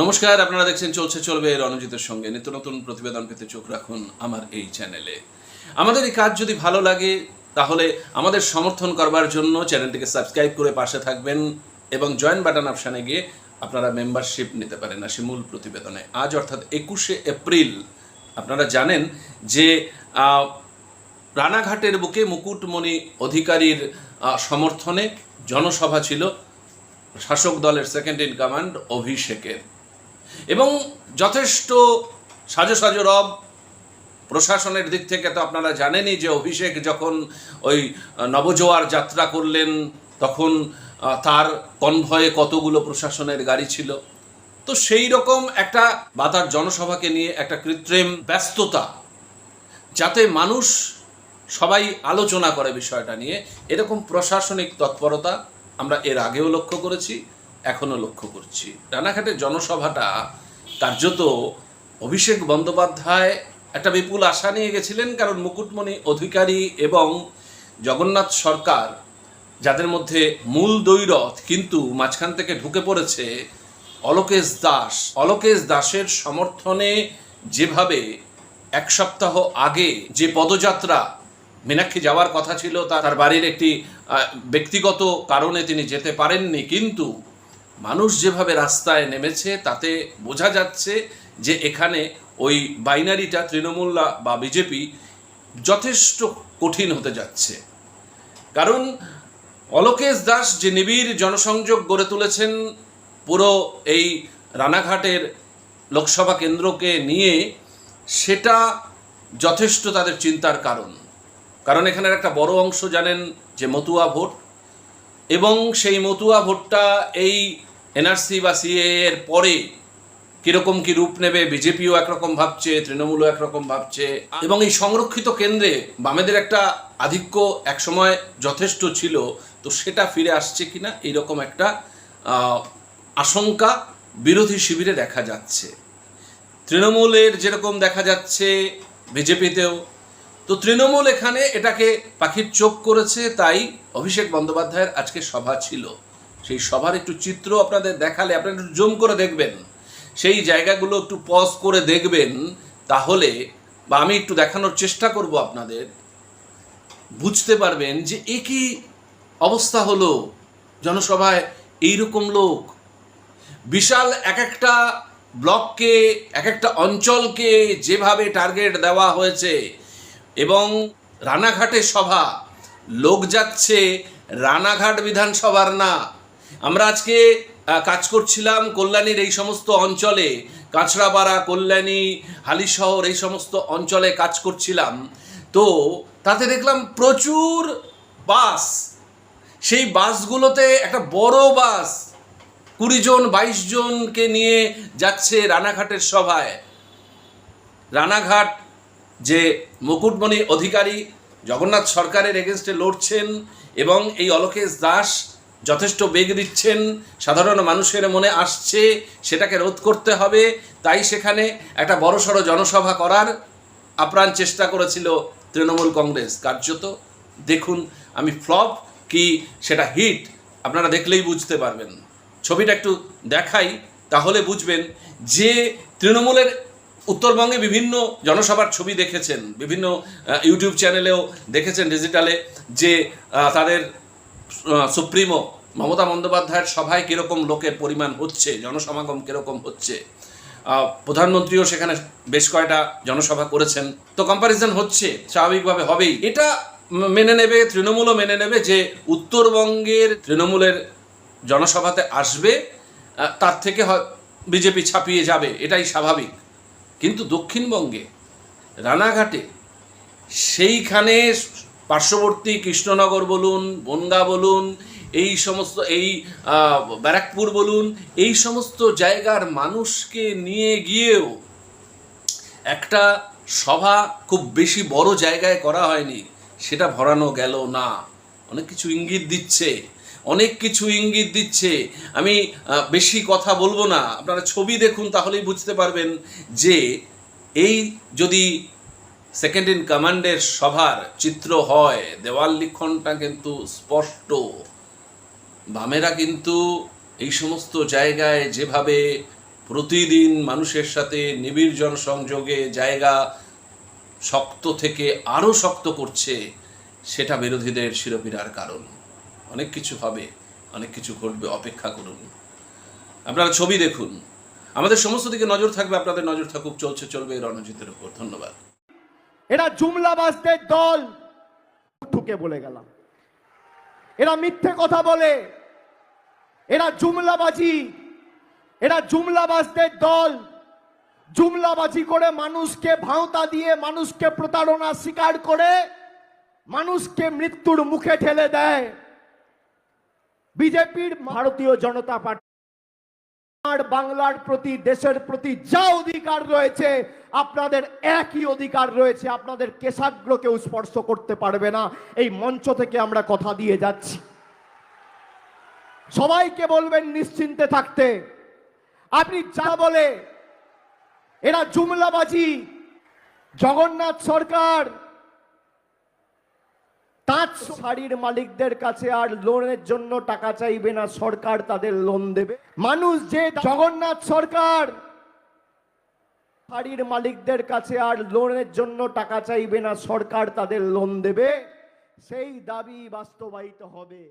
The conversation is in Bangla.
নমস্কার, আপনারা দেখছেন চলছে, চলবে রণজিতের সঙ্গে। নিত্য নতুন প্রতিবেদন পেতে চোখ রাখুন আমার এই চ্যানেলে। আমাদের এই কাজ যদি ভালো লাগে, তাহলে আমাদের সমর্থন করবার জন্য চ্যানেলটিকে সাবস্ক্রাইব করে পাশে থাকবেন এবং জয়েন বাটন অপশানে গিয়ে আপনারা মেম্বারশিপ নিতে পারেন আসি মূল প্রতিবেদনে। আজ অর্থাৎ একুশে এপ্রিল, আপনারা জানেন যে রানাঘাটের বুকে মুকুটমণি অধিকারীর সমর্থনে জনসভা ছিল। শাসক দলের সেকেন্ড ইন কমান্ড অভিষেকের। এবং যথেষ্ট সাজো সাজো রব প্রশাসনের দিক থেকে তো আপনারা জানেনই যে অভিষেক যখন ওই নবজোয়ার যাত্রা করলেন, তখন তার কনভয়ে কতগুলো প্রশাসনের গাড়ি ছিল। তো সেই রকম একটা বা তার জনসভাকে নিয়ে একটা কৃত্রিম ব্যস্ততা, যাতে মানুষ সবাই আলোচনা করে বিষয়টা নিয়ে, এরকম প্রশাসনিক তৎপরতা আমরা এর আগেও লক্ষ্য করেছি। এখনও লক্ষ্য করছি। রানাঘাটের জনসভাটা কার্যত অভিষেক বন্দ্যোপাধ্যায়, একটা বিপুল আশা নিয়ে গেছিলেন, কারণ মুকুটমণি অধিকারী এবং জগন্নাথ সরকার, যাদের মধ্যে মূল দৈরথ কিন্তু মাঝখান থেকে ঢুকে পড়েছে অলোকেশ দাস। অলোকেশ দাসের সমর্থনে যেভাবে এক সপ্তাহ আগে যে পদযাত্রা মীনাক্ষী যাওয়ার কথা ছিল তার বাড়ির একটি ব্যক্তিগত কারণে তিনি যেতে পারেননি, কিন্তু মানুষ যেভাবে রাস্তায় নেমেছে, তাতে বোঝা যাচ্ছে যে এখানে ওই বাইনারিটা তৃণমূল্লা বা বিজেপি যথেষ্ট কঠিন হতে যাচ্ছে। কারণ অলোকেশ দাস যে নিবিড় জনসংযোগ গড়ে তুলেছেন, পুরো এই রানাঘাটের লোকসভা কেন্দ্রকে নিয়ে, সেটা যথেষ্ট তাদের চিন্তার কারণ। কারণ এখানের একটা বড় অংশ জানেন যে মতুয়া ভোট এবং সেই মতুয়া ভোটটা এই এনআরসি বা সিএ এর পরে কীরকম কি রূপ নেবে? বিজেপিও একরকম ভাবছে, তৃণমূলও একরকম ভাবছে এবং এই সংরক্ষিত কেন্দ্রে বামেদের একটা আধিক্য একসময় যথেষ্ট ছিল, তো সেটা ফিরে আসছে কিনা এইরকম একটা আশঙ্কা বিরোধী শিবিরে দেখা যাচ্ছে। তৃণমূলের যেরকম দেখা যাচ্ছে বিজেপিতেও, তো তৃণমূল এখানে এটাকে পাখির চোখ করেছে, তাই অভিষেক বন্দ্যোপাধ্যায়ের আজকে সভা ছিল। সেই সভার একটু চিত্র আপনাদের দেখালে আপনারা একটু জুম করে দেখবেন। সেই জায়গাগুলো একটু পজ করে দেখবেন, তাহলে বা আমি একটু দেখানোর চেষ্টা করব আপনাদের। বুঝতে পারবেন যে এ কি অবস্থা হলো জনসভায় এইরকম লোক। বিশাল এক একটা ব্লককে এক একটা অঞ্চলকে যেভাবে টার্গেট দেওয়া হয়েছে এবং রানাঘাটে সভা, লোক যাচ্ছে রানাঘাট বিধানসভার না। আমরা আজকে কাজ করছিলাম কল্যাণীর এই সমস্ত অঞ্চলে কাঁচড়াপাড়া কল্যাণী, হালিশহর এই সমস্ত অঞ্চলে কাজ করছিলাম। তো তাতে দেখলাম প্রচুর বাস। সেই বাসগুলোতে একটা বড় বাস কুড়ি জন, বাইশ জনকে নিয়ে যাচ্ছে রানাঘাটের সভায়। রানাঘাট যে মুকুটমণি অধিকারী জগন্নাথ সরকারের এগেনস্টে লড়ছেন এবং এই অলোকেশ দাস যথেষ্ট বেগ দিচ্ছেন, সাধারণ মানুষের মনে আসছে, সেটাকে রোধ করতে হবে। তাই সেখানে একটা বড়সড় জনসভা করার আপ্রাণ চেষ্টা করেছিল তৃণমূল কংগ্রেস। কার্যত দেখুন, আমি ফ্লপ কি সেটা হিট, আপনারা দেখলেই বুঝতে পারবেন। ছবিটা একটু দেখাই, তাহলে বুঝবেন যে তৃণমূলের উত্তরবঙ্গে বিভিন্ন জনসভার ছবি দেখেছেন, বিভিন্ন ইউটিউব চ্যানেলেও দেখেছেন ডিজিটালে যে তাদের সুপ্রিমো, মমতা বন্দ্যোপাধ্যায়ের সভায় কীরকম লোকের পরিমাণ হচ্ছে, জনসমাগম কীরকম হচ্ছে? প্রধানমন্ত্রীও সেখানে বেশ কয়টা জনসভা করেছেন। তো কম্পারিজন হচ্ছে, স্বাভাবিকভাবে হবেই। এটা মেনে নেবে, তৃণমূলও মেনে নেবে যে উত্তরবঙ্গের তৃণমূলের জনসভাতে আসবে তার থেকে বিজেপি ছাপিয়ে যাবে, এটাই স্বাভাবিক। কিন্তু দক্ষিণবঙ্গে, রানাঘাটে, সেইখানে পার্শ্ববর্তী কৃষ্ণনগর বলুন, বনগা বলুন, এই সমস্ত, এই ব্যারাকপুর বলুন, এই সমস্ত জায়গার মানুষকে নিয়ে গিয়েও একটা সভা খুব বেশি বড় জায়গায় করা হয়নি। সেটা ভরানো গেল না। অনেক কিছু ইঙ্গিত দিচ্ছে। অনেক কিছু ইঙ্গিত দিচ্ছে। আমি বেশি কথা বলব না। আপনারা ছবি দেখুন তাহলেই বুঝতে পারবেন যে এই যদি সেকেন্ড ইন কমান্ডের সভার চিত্র হয়। দেওয়াল লিখনটা কিন্তু স্পষ্ট। বামেরা কিন্তু এই সমস্ত জায়গায় যেভাবে প্রতিদিন মানুষের সাথে নিবিড় জনসংযোগে জায়গা শক্ত থেকে আরও শক্ত করছে, সেটা বিরোধীদের শিরোপীড়ার কারণ। অনেক কিছু হবে, অনেক কিছু ঘটবে, অপেক্ষা করুন। আপনারা ছবি দেখুন। আমাদের সমস্ত দিকে নজর থাকবে, আপনাদের নজর থাকুক, চলছে, চলবে রণজিতের উপর। ধন্যবাদ। এরা জুমলাবাজদের দল। ঠুকে বলে গেলাম। এরা মিথ্যে কথা বলে। এরা জুমলাবাজি। এরা জুমলাবাজদের দল। জুমলাবাজি করে মানুষকে ভাঁওতা দিয়ে, মানুষকে প্রতারণা স্বীকার করে, মানুষকে মৃত্যুর মুখে ঠেলে দেয়। বিজেপির ভারতীয় জনতা পার্টি আর বাংলার প্রতি, দেশের প্রতি যা অধিকার রয়েছে, আপনাদের একই অধিকার রয়েছে। আপনাদের কেশাগ্র কেউ স্পর্শ করতে পারবে না। এই মঞ্চ থেকে আমরা কথা দিয়ে যাচ্ছি। সবাইকে বলবেন নিশ্চিন্তে থাকতে। আপনি যা বলে, এরা জুমলাবাজি, জগন্নাথ সরকার তাঁত শাড়ির মালিকদের কাছে আর লোনের জন্য টাকা চাইবে না, সরকার তাদের লোন দেবে। মানুষ যে জগন্নাথ সরকার শাড়ির মালিকদের কাছে আর লোনের জন্য টাকা চাইবে না, সরকার তাদের লোন দেবে। সেই দাবি বাস্তবায়িত হবে।